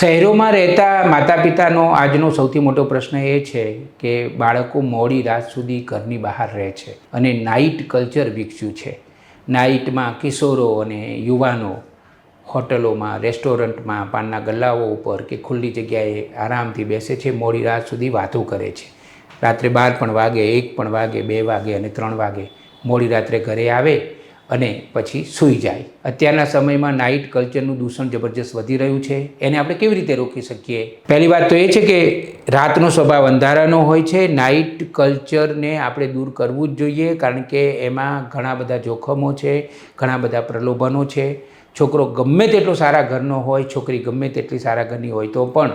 શહેરોમાં રહેતા માતા પિતાનો આજનો સૌથી મોટો પ્રશ્ન એ છે કે બાળકો મોડી રાત સુધી ઘરની બહાર રહે છે અને નાઇટ કલ્ચર વિકસ્યું છે. નાઇટમાં કિશોરો અને યુવાનો હોટલોમાં, રેસ્ટોરન્ટમાં, પાનના ગલ્લાઓ ઉપર કે ખુલ્લી જગ્યાએ આરામથી બેસે છે, મોડી રાત સુધી વાતો કરે છે. રાત્રે બાર પણ વાગે, એક પણ વાગે, બે વાગે અને ત્રણ વાગે મોડી રાત્રે ઘરે આવે અને પછી સૂઈ જાય. અત્યારના સમયમાં નાઇટ કલ્ચરનું દૂષણ જબરજસ્ત વધી રહ્યું છે. એને આપણે કેવી રીતે રોકી શકીએ? પહેલી વાત તો એ છે કે રાતનો સ્વભાવ અંધારાનો હોય છે. નાઇટ કલ્ચરને આપણે દૂર કરવું જ જોઈએ કારણ કે એમાં ઘણા બધા જોખમો છે, ઘણા બધા પ્રલોભનો છે. છોકરો ગમે તેટલો સારા ઘરનો હોય, છોકરી ગમે તેટલી સારા ઘરની હોય તો પણ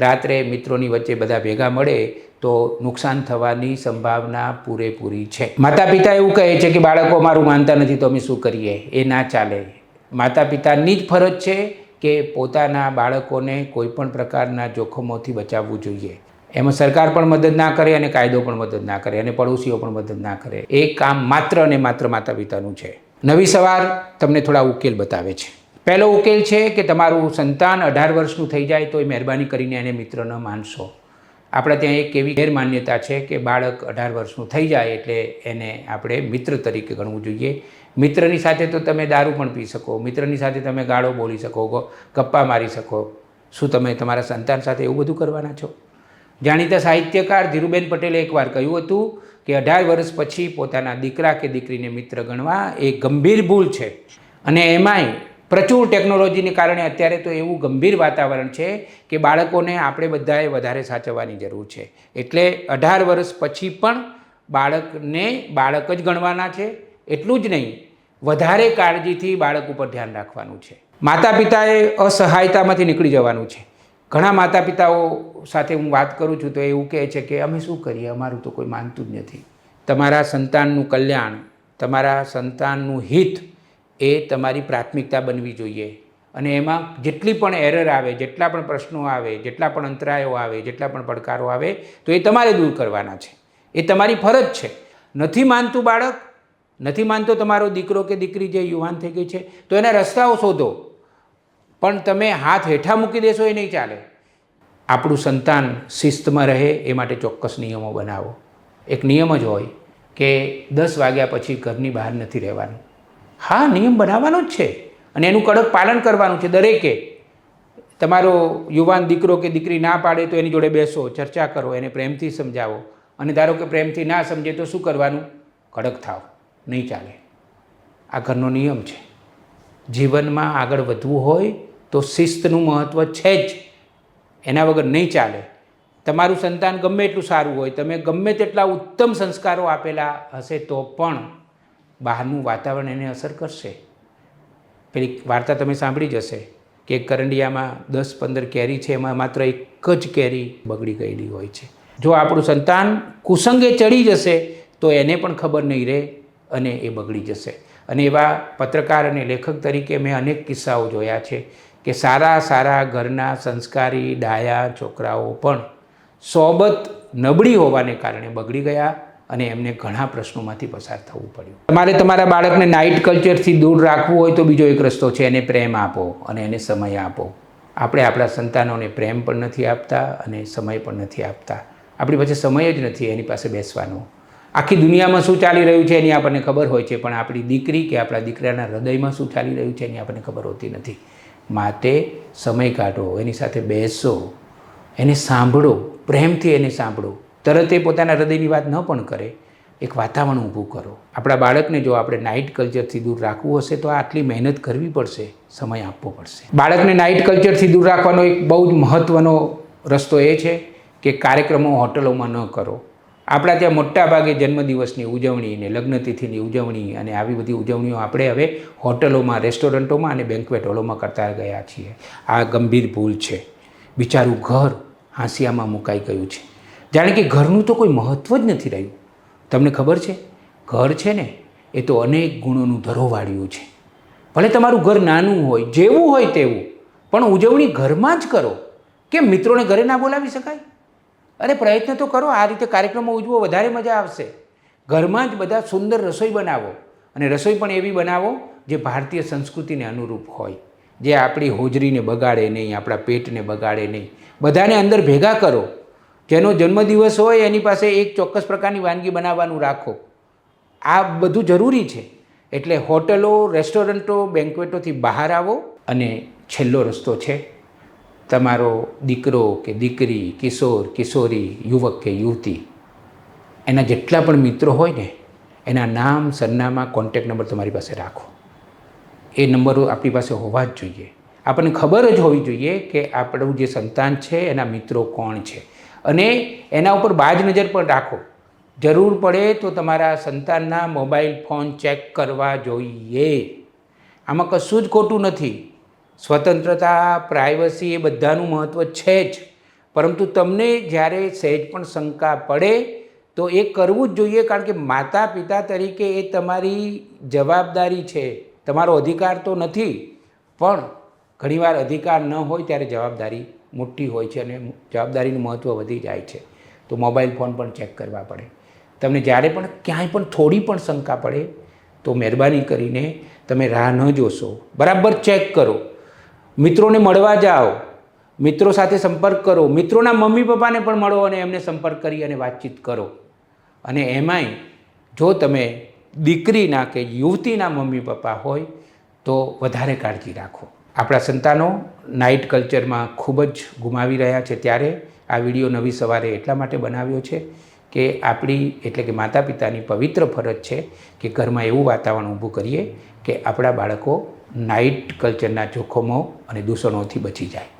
રાત્રે મિત્રોની વચ્ચે બધા ભેગા મળે તો નુકસાન થવાની સંભાવના પૂરેપૂરી છે. માતા પિતા એવું કહે છે કે, બાળકો, અમારું માનતા નથી, તો અમે શું કરીએ? એ ના ચાલે. માતા પિતાની જ ફરજ છે કે પોતાના બાળકોને કોઈ પણ પ્રકારના જોખમોથી બચાવવું જોઈએ. એમાં સરકાર પણ મદદ ના કરે અને કાયદો પણ મદદ ના કરે અને પડોશીઓ પણ મદદ ના કરે. એ કામ માત્ર અને માત્ર માતા પિતાનું છે. નવી સવાર તમને થોડા ઉકેલ બતાવે છે. પહેલો ઉકેલ છે કે તમારું સંતાન અઢાર વર્ષનું થઈ જાય તો એ મહેરબાની કરીને એને મિત્ર ન માનશો. આપણે ત્યાં એક એવી ગેરમાન્યતા છે કે બાળક અઢાર વર્ષનું થઈ જાય એટલે એને આપણે મિત્ર તરીકે ગણવું જોઈએ. મિત્રની સાથે તો તમે દારૂ પણ પી શકો, મિત્રની સાથે તમે ગાળો બોલી શકો ગપ્પા મારી શકો. શું તમે તમારા સંતાન સાથે એવું બધું કરવાના છો? જાણીતા સાહિત્યકાર ધીરુબેન પટેલે એકવાર કહ્યું હતું કે અઢાર વર્ષ પછી પોતાના દીકરા કે દીકરીને મિત્ર ગણવા એ ગંભીર ભૂલ છે. અને એમાંય પ્રચુર ટેકનોલોજીને કારણે અત્યારે તો એવું ગંભીર વાતાવરણ છે કે બાળકોને આપણે બધાએ વધારે સાચવવાની જરૂર છે. એટલે અઢાર વર્ષ પછી પણ બાળકને બાળક જ ગણવાના છે, એટલું જ નહીં, વધારે કાળજીથી બાળક ઉપર ધ્યાન રાખવાનું છે. માતા પિતાએ અસહાયતામાંથી નીકળી જવાનું છે. ઘણા માતા પિતાઓ સાથે હું વાત કરું છું તો એવું કહે છે કે અમે શું કરીએ? અમારું તો કોઈ માનતું જ નથી. તમારા સંતાનનું કલ્યાણ, તમારા સંતાનનું હિત એ તમારી પ્રાથમિકતા બનવી જોઈએ. અને એમાં જેટલી પણ એરર આવે, જેટલા પણ પ્રશ્નો આવે, જેટલા પણ અંતરાયો આવે, જેટલા પણ પડકારો આવે, તો એ તમારે દૂર કરવાના છે. એ તમારી ફરજ છે. નથી માનતું બાળક, નથી માનતો તમારો દીકરો કે દીકરી જે યુવાન થઈ ગઈ છે, તો એના રસ્તાઓ શોધો. પણ તમે હાથ હેઠા મૂકી દેશો એ નહીં ચાલે. આપણું સંતાન શિસ્તમાં રહે, એ માટે ચોક્કસ નિયમો બનાવો. એક નિયમ જ હોય કે દસ વાગ્યા પછી ઘરની બહાર નથી રહેવાનું. હા, નિયમ બનાવવાનો જ છે. અને એનું કડક પાલન કરવાનું છે દરેકે. તમારો યુવાન દીકરો કે દીકરી ના પાડે તો એની જોડે બેસો, ચર્ચા કરો, એને પ્રેમથી સમજાવો. અને ધારો કે પ્રેમથી ના સમજે તો શું કરવાનું? કડક થાવ. નહીં ચાલે. આ ઘરનો નિયમ છે. જીવનમાં આગળ વધવું હોય તો શિસ્તનું મહત્ત્વ છે જ. એના વગર નહીં ચાલે. તમારું સંતાન ગમે એટલું સારું હોય, તમે ગમે તેટલા ઉત્તમ સંસ્કારો આપેલા હશે તો પણ બહારનું વાતાવરણ એને અસર કરશે. પેલી વાર્તા તમે સાંભળી જશે કે કરંડિયામાં દસ પંદર કેરી છે, એમાં માત્ર એક જ કેરી બગડી ગયેલી હોય છે. જો આપણું સંતાન કુસંગે ચડી જશે, તો એને પણ ખબર નહીં રહે અને એ બગડી જશે. અને એવા પત્રકાર અને લેખક તરીકે મેં અનેક કિસ્સાઓ જોયા છે કે સારા સારા ઘરના સંસ્કારી ડાયા છોકરાઓ પણ સોબત નબળી હોવાને કારણે બગડી ગયા અને એમને ઘણા પ્રશ્નોમાંથી પસાર થવું પડ્યું. તમારે તમારા બાળકને નાઇટ કલ્ચરથી દૂર રાખવું હોય તો બીજો એક રસ્તો છે, એને પ્રેમ આપો અને એને સમય આપો. આપણે આપણા સંતાનોને પ્રેમ પણ નથી આપતા અને સમય પણ નથી આપતા. આપણી પાસે સમય જ નથી, એની પાસે બેસવાનો. આખી દુનિયામાં શું ચાલી રહ્યું છે એની આપણને ખબર હોય છે, પણ આપણી દીકરી કે આપણા દીકરાના હૃદયમાં શું ચાલી રહ્યું છે એની આપણને ખબર હોતી નથી. માટે સમય કાઢો, એની સાથે બેસો, એને સાંભળો, પ્રેમથી એને સાંભળો. તરત એ પોતાના હૃદયની વાત ન પણ કરે, એક વાતાવરણ ઊભું કરો. આપણા બાળકને જો આપણે નાઇટ કલ્ચરથી દૂર રાખવું હશે તો આટલી મહેનત કરવી પડશે, સમય આપવો પડશે. બાળકને નાઇટ કલ્ચરથી દૂર રાખવાનો એક બહુ જ મહત્ત્વનો રસ્તો એ છે કે કાર્યક્રમો હોટલોમાં ન કરો. આપણા ત્યાં મોટા ભાગે જન્મદિવસની ઉજવણી ને લગ્નતિથિની ઉજવણી અને આવી બધી ઉજવણીઓ આપણે હવે હોટલોમાં, રેસ્ટોરન્ટોમાં અને બેન્કવેટ હોલોમાં કરતા ગયા છીએ. આ ગંભીર ભૂલ છે. બિચારું ઘર હાંસિયામાં મુકાઈ ગયું છે. જાણે કે ઘરનું તો કોઈ મહત્ત્વ જ નથી રહ્યું. તમને ખબર છે? ઘર છે ને, એ તો અનેક ગુણોનું ધરોવાળ્યું છે. ભલે તમારું ઘર નાનું હોય, જેવું હોય તેવું, પણ ઉજવણી ઘરમાં જ કરો. કેમ, મિત્રોને ઘરે ના બોલાવી શકાય? અરે, પ્રયત્ન તો કરો, આ રીતે કાર્યક્રમો ઉજવો, વધારે મજા આવશે. ઘરમાં જ બધા સુંદર રસોઈ બનાવો, અને રસોઈ પણ એવી બનાવો જે ભારતીય સંસ્કૃતિને અનુરૂપ હોય. જે આપણી હોજરીને બગાડે નહીં, આપણા પેટને બગાડે નહીં. બધાને અંદર ભેગા કરો. જેનો જન્મદિવસ હોય એની પાસે એક ચોક્કસ પ્રકારની વાનગી બનાવવાનું રાખો. આ બધું જરૂરી છે. એટલે હોટલો, રેસ્ટોરન્ટો, બેન્કવેટોથી બહાર આવો અને છેલ્લો રસ્તો છે. તમારો દીકરો કે દીકરી, કિશોર, કિશોરી, યુવક કે યુવતી, એના જેટલા પણ મિત્રો હોય ને, એના નામ, સરનામા કોન્ટેક નંબર તમારી પાસે રાખો. એ નંબરો આપણી પાસે હોવા જ જોઈએ. આપણને ખબર જ હોવી જોઈએ કે આપણું જે સંતાન છે, એના મિત્રો કોણ છે. અને એના ઉપર બાજ નજર પણ રાખો. જરૂર પડે તો તમારા સંતાનના મોબાઈલ ફોન ચેક કરવા જોઈએ. આમાં કશું જ ખોટું નથી. સ્વતંત્રતા, પ્રાઇવસી એ બધાનું મહત્ત્વ છે જ. પરંતુ તમને જ્યારે સહેજ પણ શંકા પડે, તો એ કરવું જ જોઈએ કારણ કે માતા પિતા તરીકે એ તમારી જવાબદારી છે. તમારો અધિકાર તો નથી. પણ ઘણીવાર અધિકાર ન હોય ત્યારે જવાબદારી મોટી હોય છે અને જવાબદારીનું મહત્ત્વ વધી જાય છે. તો મોબાઈલ ફોન પણ ચેક કરવા પડે. તમને જ્યારે પણ ક્યાંય પણ થોડી પણ શંકા પડે, તો મહેરબાની કરીને તમે રાહ ન જોશો. બરાબર ચેક કરો. મિત્રોને મળવા જાઓ. મિત્રો સાથે સંપર્ક કરો. મિત્રોના મમ્મી પપ્પાને પણ મળો અને એમને સંપર્ક કરી અને વાતચીત કરો. અને એમાંય જો તમે દીકરીના કે યુવતીના મમ્મી પપ્પા હોય, તો વધારે કાળજી રાખો. આપણા સંતાનો નાઇટ કલ્ચરમાં ખૂબ જ ગુમાવી રહ્યા છે ત્યારે આ વીડિયો નવી સવારે એટલા માટે બનાવ્યો છે કે આપણી, એટલે કે માતા પિતાની પવિત્ર ફરજ છે કે ઘરમાં એવું વાતાવરણ ઊભું કરીએ કે આપણા બાળકો નાઇટ કલ્ચરના જોખમો અને દૂષણોથી બચી જાય.